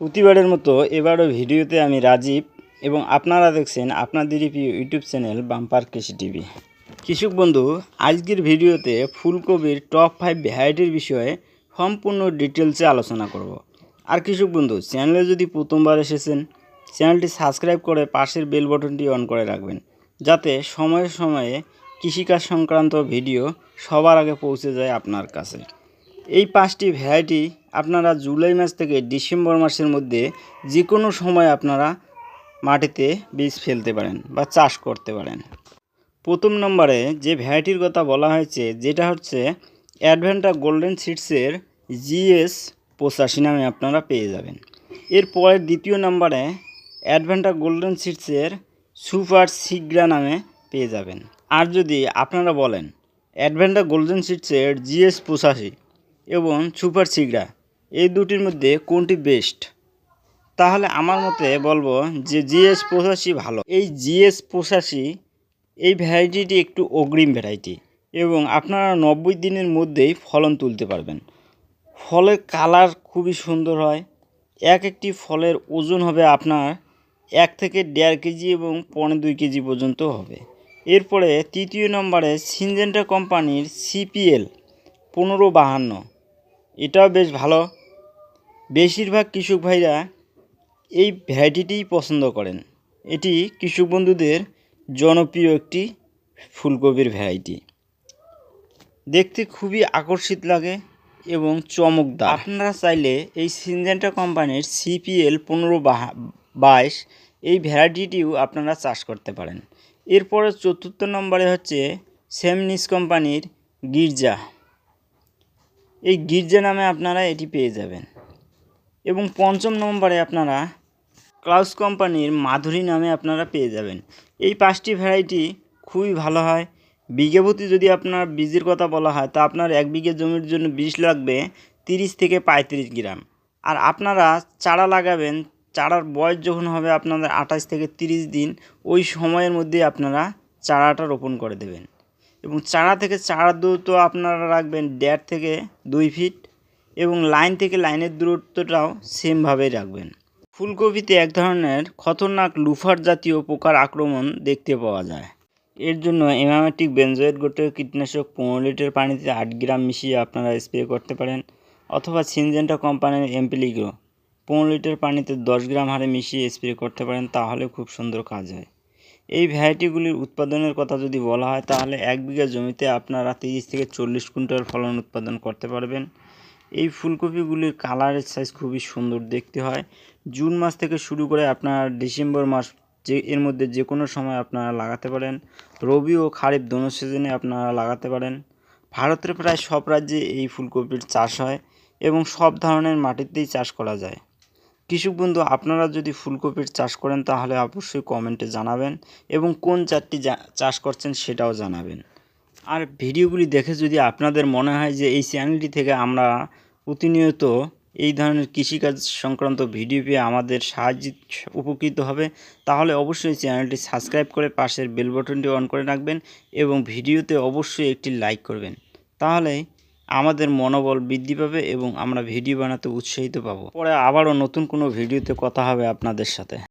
প্রতিবারের মতো এবারও ভিডিওতে আমি রাজীব এবং আপনারা দেখছেন আপনাদেরই প্রিয় YouTube channel bumper Krishi TV. কৃষক বন্ধু, আজকের ভিডিওতে ফুলকপির টপ ফাইভ ভ্যারাইটির বিষয়ে সম্পূর্ণ ডিটেলসে আলোচনা করব। আর কৃষক বন্ধু চ্যানেলে যদি প্রথমবার এসেছেন চ্যানেলটি সাবস্ক্রাইব করে পাশের বেল বাটনটি অন করে রাখবেন, যাতে সময়ে সময়ে কৃষিকাজ সংক্রান্ত ভিডিও সবার আগে পৌঁছে যায় আপনার কাছে। এই পাঁচটি ভ্যারাইটি আপনারা জুলাই মাস থেকে ডিসেম্বর মাসের মধ্যে যে কোনো সময় আপনারা মাটিতে বীজ ফেলতে পারেন বা চাষ করতে পারেন। প্রথম নম্বরে যে ভ্যারাইটির কথা বলা হয়েছে, যেটা হচ্ছে অ্যাডভেন্টা গোল্ডেন সিডসের জিএস পঁচাশি নামে আপনারা পেয়ে যাবেন। এরপরে দ্বিতীয় নম্বরে অ্যাডভেন্টা গোল্ডেন সিডসের সুপার সিগ্রা নামে পেয়ে যাবেন। আর যদি আপনারা বলেন অ্যাডভেন্টা গোল্ডেন সিডসের জিএস পঁচাশি এবং সুপার সিগ্রা এই দুটির মধ্যে কোনটি বেস্ট তাহলে আমার মতে বলব যে জিএস পঁচাশি ভালো। এই জিএস পঁচাশি, এই ভ্যারাইটিটি একটু অগ্রিম ভ্যারাইটি এবং আপনারা নব্বই দিনের মধ্যেই ফলন তুলতে পারবেন। ফলের কালার খুবই সুন্দর হয়। এক একটি ফলের ওজন হবে আপনার এক থেকে দেড় কেজি এবং পনেরো দুই কেজি পর্যন্ত হবে। এরপরে তৃতীয় নম্বরে সিনজেন্টা কোম্পানির সিপিএল পনেরো বাহান্ন এটাও বেশ ভালো। বেশিরভাগ কৃষক ভাইরা এই ভ্যারাইটিটিই পছন্দ করেন। এটি কৃষক বন্ধুদের জনপ্রিয় একটি ফুলকপির ভ্যারাইটি। দেখতে খুবই আকর্ষিত লাগে এবং চমকদার। আপনারা চাইলে এই সিনজেন্টা কোম্পানির সিপিএল পনেরো বাইশ এই ভ্যারাইটিটিও আপনারা চাষ করতে পারেন। এরপরে চতুর্থ নম্বরে হচ্ছে সেমনিস কোম্পানির গির্জা। এই গির্জা নামে আপনারা এটি পেয়ে যাবেন। এবং পঞ্চম নম্বরে আপনারা ক্লাউস কোম্পানির মাধুরী নামে আপনারা পেয়ে যাবেন। এই পাঁচটি ভ্যারাইটি খুবই ভালো হয়। বিঘে প্রতি যদি আপনার বীজের কথা বলা হয়, তা আপনার এক বিঘে জমির জন্য বীজ লাগবে তিরিশ থেকে পঁয়ত্রিশ গ্রাম। আর আপনারা চারা লাগাবেন, চারার বয়স যখন হবে আপনাদের আঠাশ থেকে তিরিশ দিন, ওই সময়ের মধ্যে আপনারা চারাটা রোপণ করে দেবেন। এবং চারা থেকে চারার দূরত্ব আপনারা রাখবেন দেড় থেকে দুই ফিট এবং লাইন থেকে লাইনের দূরত্বটাও সেমভাবেই রাখবেন। ফুলকপিতে এক ধরনের খতরনাক লুফার জাতীয় পোকার আক্রমণ দেখতে পাওয়া যায়। এর জন্য এমামেটিক বেনজয়েড গোটের কীটনাশক পনেরো লিটার পানিতে আট গ্রাম মিশিয়ে আপনারা স্প্রে করতে পারেন অথবা সিনজেন্টা কোম্পানির এমপিলিগ্রো। পনেরো লিটার পানিতে দশ গ্রাম হারে মিশিয়ে স্প্রে করতে পারেন, তাহলে খুব সুন্দর কাজ হয়। এই ভ্যারাইটিগুলির উৎপাদনের কথা যদি বলা হয়, তাহলে এক বিঘা জমিতে আপনারা তিরিশ থেকে চল্লিশ কুইন্টাল ফলন উৎপাদন করতে পারবেন। এই ফুলকপিগুলির কালারের সাইজ খুবই সুন্দর দেখতে হয়। জুন মাস থেকে শুরু করে আপনার ডিসেম্বর মাস যে, এর মধ্যে যে কোনো সময় আপনারা লাগাতে পারেন। রবি ও খারিফ দোনো সিজনে আপনারা লাগাতে পারেন। ভারতের প্রায় সব রাজ্যে এই ফুলকপির চাষ হয় এবং সব ধরনের মাটিতেই চাষ করা যায়। কৃষক বন্ধু, আপনারা যদি ফুলকপির চাষ করেন, তাহলে অবশ্যই কমেন্টে জানাবেন এবং কোন চারটি চাষ করছেন সেটাও জানাবেন। আর ভিডিওগুলি দেখে যদি আপনাদের মনে হয় যে এই চ্যানেলটি থেকে আমরা প্রতিনিয়ত এই ধরনের কৃষিকাজ সংক্রান্ত ভিডিও পেয়ে আমাদের সাহায্য উপকৃত হবে, তাহলে অবশ্যই চ্যানেলটি সাবস্ক্রাইব করে পাশের বেল বটনটি অন করে রাখবেন এবং ভিডিওতে অবশ্যই একটি লাইক করবেন। তাহলে আমাদের মনোবল বৃদ্ধি পাবে এবং আমরা ভিডিও বানাতে উৎসাহিত পাবো। পরে আবারও নতুন কোনো ভিডিওতে কথা হবে আপনাদের সাথে।